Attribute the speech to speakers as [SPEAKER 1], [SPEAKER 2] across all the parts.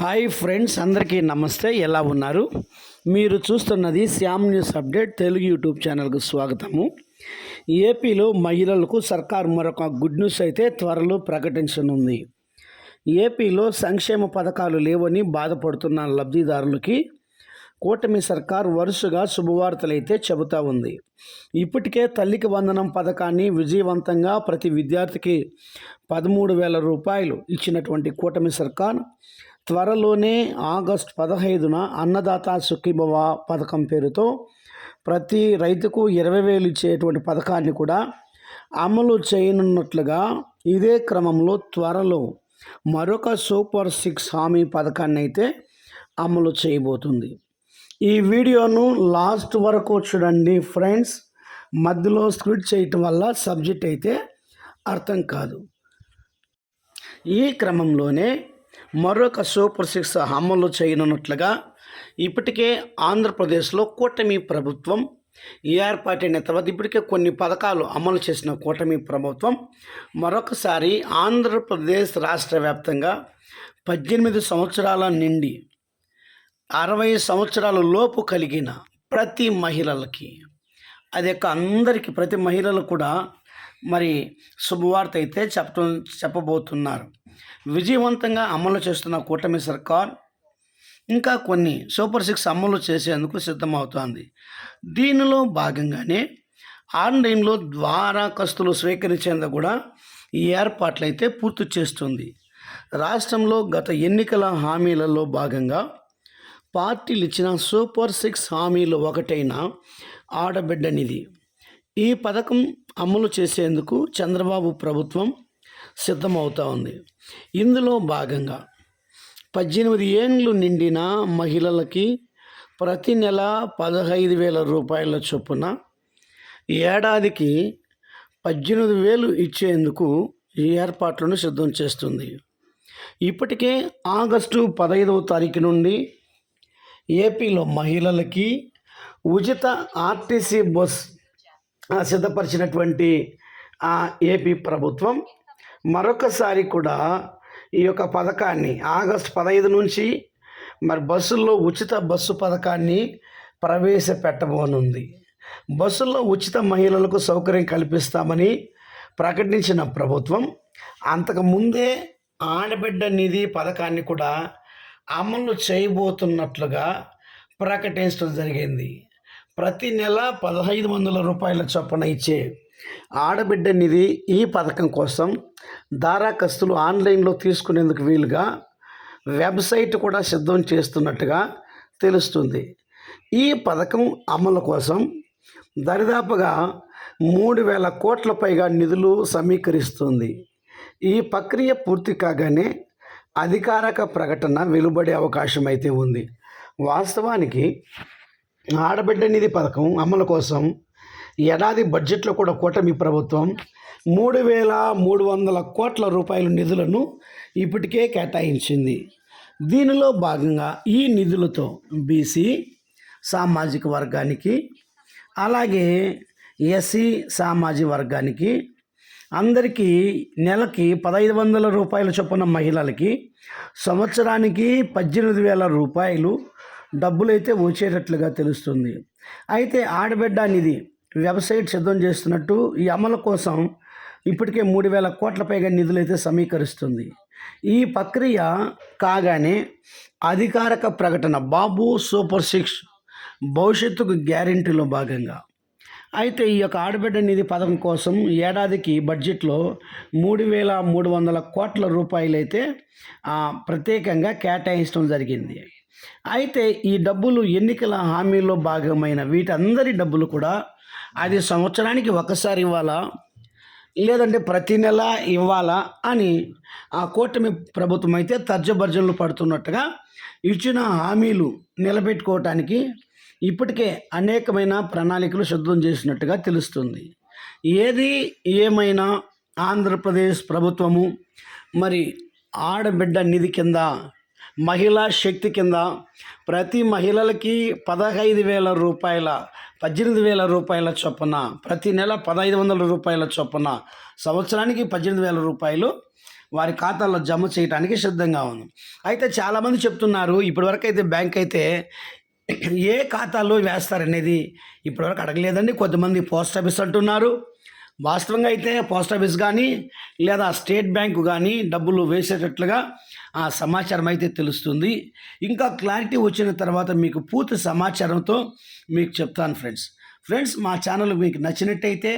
[SPEAKER 1] Hi friends అందరికీ నమస్తే. ఎలా ఉన్నారు? మీరు చూస్తున్నది Shyam news update Telugu YouTube ఛానల్కు స్వాగతము. ఏపీలో మహిళలకు సర్కార్ మరొక గుడ్ న్యూస్ అయితే త్వరలో ప్రకటించనుంది. ఏపీలో సంక్షేమ పథకాలు లేవని బాధపడుతున్న లబ్ధిదారులకి కూటమి సర్కార్ వరుసగా శుభవార్తలైతే చెబుతా ఉంది. ఇప్పటికే తల్లికి వందనం పథకాన్ని విజయవంతంగా ప్రతి విద్యార్థికి పదమూడు వేల రూపాయలు ఇచ్చినటువంటి కూటమి సర్కార్ త్వరలోనే ఆగస్ట్ పదహైదున అన్నదాత సుఖీభవ పథకం పేరుతో ప్రతి రైతుకు ఇరవై వేలు ఇచ్చేటువంటి పథకాన్ని కూడా అమలు చేయనున్నట్లుగా ఇదే క్రమంలో త్వరలో మరొక సూపర్ సిక్స్ హామీ పథకాన్ని అయితే అమలు చేయబోతుంది. ఈ వీడియోను లాస్ట్ వరకు చూడండి ఫ్రెండ్స్. మధ్యలో స్క్రిప్ట్ చేయటం వల్ల సబ్జెక్ట్ అయితే అర్థం కాదు. ఈ క్రమంలోనే మరొక సూపర్ సిక్స్ అమలు చేయనున్నట్లుగా ఇప్పటికే ఆంధ్రప్రదేశ్లో కూటమి ప్రభుత్వం ఏర్పాటైన తర్వాత ఇప్పటికే కొన్ని పథకాలు అమలు చేసిన కూటమి ప్రభుత్వం మరొకసారి ఆంధ్రప్రదేశ్ రాష్ట్ర వ్యాప్తంగా పద్దెనిమిది సంవత్సరాల నిండి అరవై సంవత్సరాల లోపు కలిగిన ప్రతి మహిళలకి అది యొక్క అందరికీ ప్రతి మహిళలు కూడా మరి శుభవార్త అయితే చెప్పడం చెప్పబోతున్నారు. విజయవంతంగా అమలు చేస్తున్న కూటమి సర్కార్ ఇంకా కొన్ని సూపర్ సిక్స్ అమలు చేసేందుకు సిద్ధమవుతోంది. దీనిలో భాగంగానే ఆన్లైన్లో ద్వారాకస్తులు స్వీకరించేందుకు కూడా ఈ ఏర్పాట్లు అయితే పూర్తి చేస్తుంది. రాష్ట్రంలో గత ఎన్నికల హామీలలో భాగంగా పార్టీలు ఇచ్చిన సూపర్ సిక్స్ హామీలు ఒకటైన ఆడబిడ్డనిది ఈ పథకం అమలు చేసేందుకు చంద్రబాబు ప్రభుత్వం సిద్ధమవుతా ఉంది. ఇందులో భాగంగా పద్దెనిమిది ఏండ్లు నిండిన మహిళలకి ప్రతి నెల పదహైదు వేల రూపాయల చొప్పున ఏడాదికి పద్దెనిమిది వేలు ఇచ్చేందుకు ఈ ఏర్పాట్లను సిద్ధం చేస్తుంది. ఇప్పటికే ఆగస్టు పదహైదవ తారీఖు నుండి ఏపీలో మహిళలకి ఉచిత ఆర్టీసీ బస్ సిద్ధపరిచినటువంటి ఏపీ ప్రభుత్వం మరొకసారి కూడా ఈ యొక్క పథకాన్ని ఆగస్టు పదహైదు నుంచి మరి బస్సుల్లో ఉచిత బస్సు పథకాన్ని ప్రవేశపెట్టబోనుంది. బస్సుల్లో ఉచిత మహిళలకు సౌకర్యం కల్పిస్తామని ప్రకటించిన ప్రభుత్వం అంతకు ముందే ఆడబిడ్డ నిధి పథకాన్ని కూడా అమలు చేయబోతున్నట్లుగా ప్రకటించడం జరిగింది. ప్రతి నెల పదహైదు వందల రూపాయల చొప్పున ఇచ్చే ఆడబిడ్డ నిధి ఈ పథకం కోసం దారాకస్తులు ఆన్లైన్లో తీసుకునేందుకు వీలుగా వెబ్సైట్ కూడా సిద్ధం చేస్తున్నట్టుగా తెలుస్తుంది. ఈ పథకం అమలు కోసం దరిదాపుగా మూడు వేల కోట్ల పైగా నిధులు సమీకరిస్తుంది. ఈ ప్రక్రియ పూర్తి కాగానే అధికారిక ప్రకటన వెలువడే అవకాశం అయితే ఉంది. వాస్తవానికి ఆడబిడ్డ నిధి పథకం అమలు కోసం ఏడాది బడ్జెట్లో కూడా కూటమి ప్రభుత్వం మూడు వేల మూడు వందల కోట్ల రూపాయల నిధులను ఇప్పటికే కేటాయించింది. దీనిలో భాగంగా ఈ నిధులతో బీసీ సామాజిక వర్గానికి అలాగే ఎస్సీ సామాజిక వర్గానికి అందరికీ నెలకి పదహైదు వందల రూపాయల చొప్పున మహిళలకి సంవత్సరానికి పద్దెనిమిది వేల రూపాయలు డబ్బులైతే వచ్చేటట్లుగా తెలుస్తుంది. అయితే ఆడబిడ్డ నిధి వెబ్సైట్ సిద్ధం చేస్తున్నట్టు ఈ అమలు కోసం ఇప్పటికే మూడు వేల కోట్ల పైగా నిధులైతే సమీకరిస్తుంది. ఈ ప్రక్రియ కాగానే అధికారిక ప్రకటన బాబు సూపర్ సిక్స్ భవిష్యత్తుకు గ్యారెంటీలో భాగంగా. అయితే ఈ యొక్క ఆడబిడ్డ నిధి పథకం కోసం ఏడాదికి బడ్జెట్లో మూడు వేల మూడు వందల కోట్ల రూపాయలైతే ప్రత్యేకంగా కేటాయించడం జరిగింది. అయితే ఈ డబ్బులు ఎన్నికల హామీలో భాగమైన వీటందరి డబ్బులు కూడా అది సంవత్సరానికి ఒకసారి ఇవ్వాలా? లేదంటే ప్రతి నెల ఇవ్వాలా? అని ఆ కూటమి ప్రభుత్వం అయితే తర్జభర్జనలు పడుతున్నట్టుగా ఇచ్చిన హామీలు నిలబెట్టుకోవటానికి ఇప్పటికే అనేకమైన ప్రణాళికలు సిద్ధం చేసినట్టుగా తెలుస్తుంది. ఏది ఏమైనా ఆంధ్రప్రదేశ్ ప్రభుత్వము మరి ఆడబిడ్డ నిధి కింద మహిళా శక్తి కింద ప్రతి మహిళలకి పదహైదు వేల రూపాయల పద్దెనిమిది వేల రూపాయల చొప్పున ప్రతి నెల పదహైదు వందల రూపాయల చొప్పున సంవత్సరానికి పద్దెనిమిది వేల రూపాయలు వారి ఖాతాల్లో జమ చేయడానికి సిద్ధంగా ఉంది. అయితే చాలామంది చెప్తున్నారు ఇప్పటివరకు అయితే బ్యాంక్ అయితే ఏ ఖాతాలో వేస్తారనేది ఇప్పటివరకు అడగలేదండి. కొంతమంది పోస్ట్ ఆఫీస్ అంటున్నారు. వాస్తవంగా అయితే పోస్ట్ ఆఫీస్ కానీ లేదా స్టేట్ బ్యాంకు కానీ డబ్బులు వేసేటట్లుగా ఆ సమాచారం అయితే తెలుస్తుంది. ఇంకా క్లారిటీ వచ్చిన తర్వాత మీకు పూర్తి సమాచారంతో మీకు చెప్తాను ఫ్రెండ్స్. ఫ్రెండ్స్ మా ఛానల్ మీకు నచ్చినట్టయితే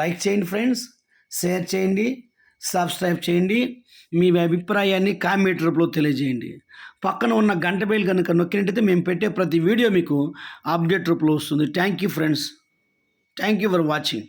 [SPEAKER 1] లైక్ చేయండి ఫ్రెండ్స్ షేర్ చేయండి సబ్స్క్రైబ్ చేయండి మీ అభిప్రాయాన్ని కామెంట్ రూపంలో తెలియజేయండి. పక్కన ఉన్న గంట బేలు కనుక నొక్కినట్టయితే మేము పెట్టే ప్రతి వీడియో మీకు అప్డేట్ రూపంలో వస్తుంది. Thank you friends. Thank you for watching.